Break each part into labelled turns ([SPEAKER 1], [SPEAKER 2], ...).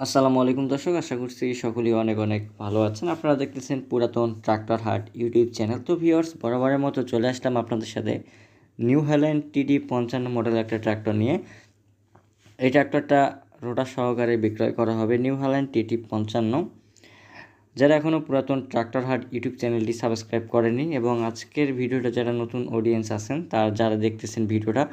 [SPEAKER 1] আসসালামু আলাইকুম দর্শক, আশা করছি সকলেই অনেক অনেক ভালো আছেন। আপনারা দেখতেছেন পুরাতন ট্রাক্টর হাট ইউটিউব চ্যানেল। তো ভিউয়ার্স, বরাবরের মতো চলে আসলাম আপনাদের সাথে নিউ হ্যালেন্ড টিডি পঞ্চান্ন মডেল একটা ট্রাক্টর নিয়ে। এই ট্রাক্টরটা রোটার সহকারে বিক্রয় করা হবে নিউ হ্যালেন্ড টিটি পঞ্চান্ন। যারা এখনও পুরাতন ট্রাক্টর হাট ইউটিউব চ্যানেলটি সাবস্ক্রাইব করেনি এবং আজকের ভিডিওটা যারা নতুন অডিয়েন্স আছেন, তার যারা দেখতেছেন ভিডিওটা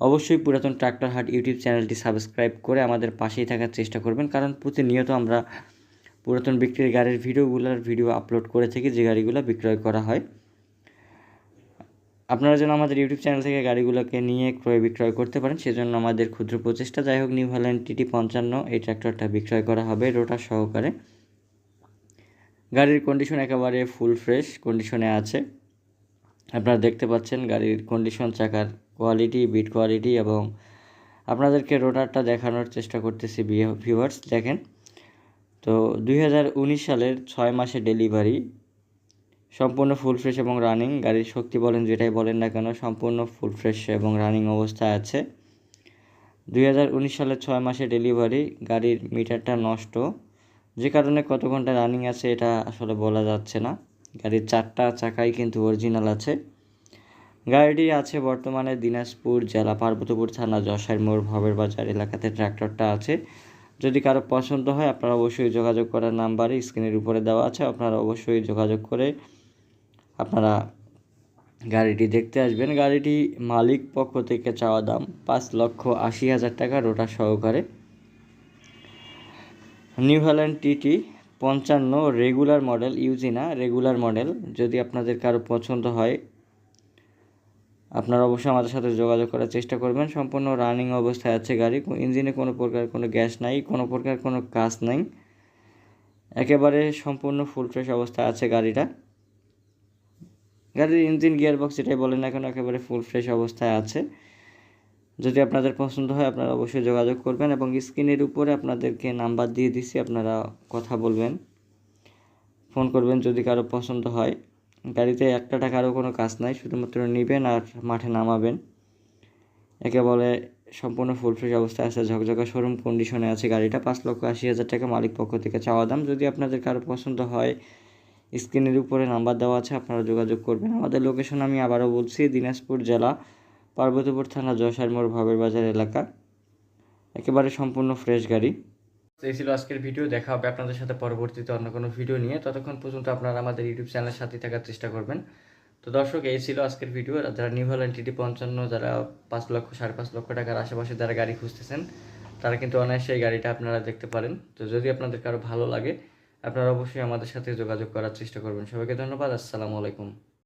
[SPEAKER 1] অবশ্যই পুরাতন ট্রাক্টর হাট ইউটিউব চ্যানেলটি সাবস্ক্রাইব করে আমাদের পাশেই থাকার চেষ্টা করবেন, কারণ প্রতিনিয়ত আমরা পুরাতন বিক্রির গাড়ির ভিডিওগুলোর ভিডিও আপলোড করে থাকি, যে গাড়িগুলো বিক্রয় করা হয়। আপনারা যেন আমাদের ইউটিউব চ্যানেল থেকে গাড়িগুলোকে নিয়ে ক্রয় বিক্রয় করতে পারেন, সেজন্য আমাদের ক্ষুদ্র প্রচেষ্টা। যাই হোক, নিউ হ্যালেন্ড টিটি পঞ্চান্ন, এই ট্র্যাক্টরটা বিক্রয় করা হবে রোটার সহকারে। গাড়ির কন্ডিশন একেবারে ফুল ফ্রেশ কন্ডিশনে আছে। আপনারা দেখতে পাচ্ছেন গাড়ির কন্ডিশন চাকার কোয়ালিটি বিট কোয়ালিটি এবং আপনাদেরকে রোটারটা দেখানোর চেষ্টা করতেছি ভিউয়ার্স দেখেন। তো দুই হাজার উনিশ সালের ছয় মাসে ডেলিভারি সম্পূর্ণ ফুল ফ্রেশ এবং রানিং গাড়ির শক্তি বলেন যেটাই বলেন না কেন, সম্পূর্ণ ফুল ফ্রেশ এবং রানিং অবস্থায় আছে। দুই হাজার উনিশ সালের ছয় মাসে ডেলিভারি গাড়ির মিটারটা নষ্ট। যে কারণে কত ঘণ্টা রানিং আছে এটা আসলে বলা যাচ্ছে না। গাড়ির চারটা চাকাই কিন্তু অরিজিনাল আছে। গাড়িটি আছে বর্তমানে দিনাজপুর জেলা পার্বতীপুর থানা যশাইর মোড় ভবের বাজার এলাকাতে ট্র্যাক্টরটা আছে। যদি কারও পছন্দ হয়, আপনারা অবশ্যই যোগাযোগ করার নাম্বারে স্ক্রিনের উপরে দেওয়া আছে। আপনারা অবশ্যই যোগাযোগ করে আপনারা গাড়িটি দেখতে আসবেন। গাড়িটি মালিক পক্ষ থেকে চাওয়া দাম পাঁচ লক্ষ আশি হাজার টাকা রোটার সহকারে। নিউ হ্যাল্যান্ড টিটি পঞ্চান্ন রেগুলার মডেল, ইউজিনা রেগুলার মডেল। যদি আপনাদের কারও পছন্দ হয় আপনারা অবশ্যই আমাদের সাথে যোগাযোগ করার চেষ্টা করবেন। সম্পূর্ণ রানিং অবস্থায় আছে গাড়ি। ইঞ্জিনে কোনো প্রকার কোনো গ্যাস নাই, কোনো প্রকার কোনো কাজ নাই। একেবারে সম্পূর্ণ ফুল ফ্রেশ অবস্থায় আছে গাড়িটা। গাড়ির ইঞ্জিন গিয়ার বক্স এটাই বলেন না কেন, একেবারে ফুল ফ্রেশ অবস্থায় আছে। যদি আপনাদের পছন্দ হয়, আপনারা অবশ্যই যোগাযোগ করবেন এবং স্ক্রিনের উপরে আপনাদেরকে নাম্বার দিয়ে দিছি, আপনারা কথা বলবেন। ফোন করবেন যদি কারও পছন্দ হয়। গাড়িতে একটা টাকারও কোনো কাজ নাই, শুধুমাত্র নেবেন আর মাঠে নামাবেন। একে বলে সম্পূর্ণ ফুল ফ্রেশ অবস্থায় আছে, ঝকঝকা শোরুম কন্ডিশনে আছে গাড়িটা, পাঁচ লক্ষ আশি হাজার টাকা মালিক পক্ষ থেকে চাওয়া দাম। যদি আপনাদের কারও পছন্দ হয়, স্ক্রিনের উপরে নাম্বার দেওয়া আছে, আপনারা যোগাযোগ করবেন। আমাদের লোকেশন আমি আবারও বলছি, দিনাজপুর জেলা, পার্বতীপুর থানা, যশার মোড়, ভাবের বাজার এলাকা। একেবারে সম্পূর্ণ ফ্রেশ গাড়ি। এই ছিল আজকের ভিডিও। দেখা হবে আপনাদের সাথে পরবর্তীতে অন্য কোনো ভিডিও নিয়ে। ততক্ষণ পর্যন্ত আপনারা আমাদের ইউটিউব চ্যানেলের সাথে থাকার চেষ্টা করবেন। তো দর্শক, এই ছিল আজকের ভিডিও। যারা হল্যান্ড টিটি পঞ্চান্ন, যারা পাঁচ লক্ষ, সাড়ে পাঁচ লক্ষ টাকার আশেপাশে যারা গাড়ি খুঁজতেছেন, তারা কিন্তু অনায়াসে এই গাড়িটা আপনারা দেখতে পারেন। তো যদি আপনাদের কারও ভালো লাগে, আপনারা অবশ্যই আমাদের সাথে যোগাযোগ করার চেষ্টা করবেন। সবাইকে ধন্যবাদ। আসসালামু আলাইকুম।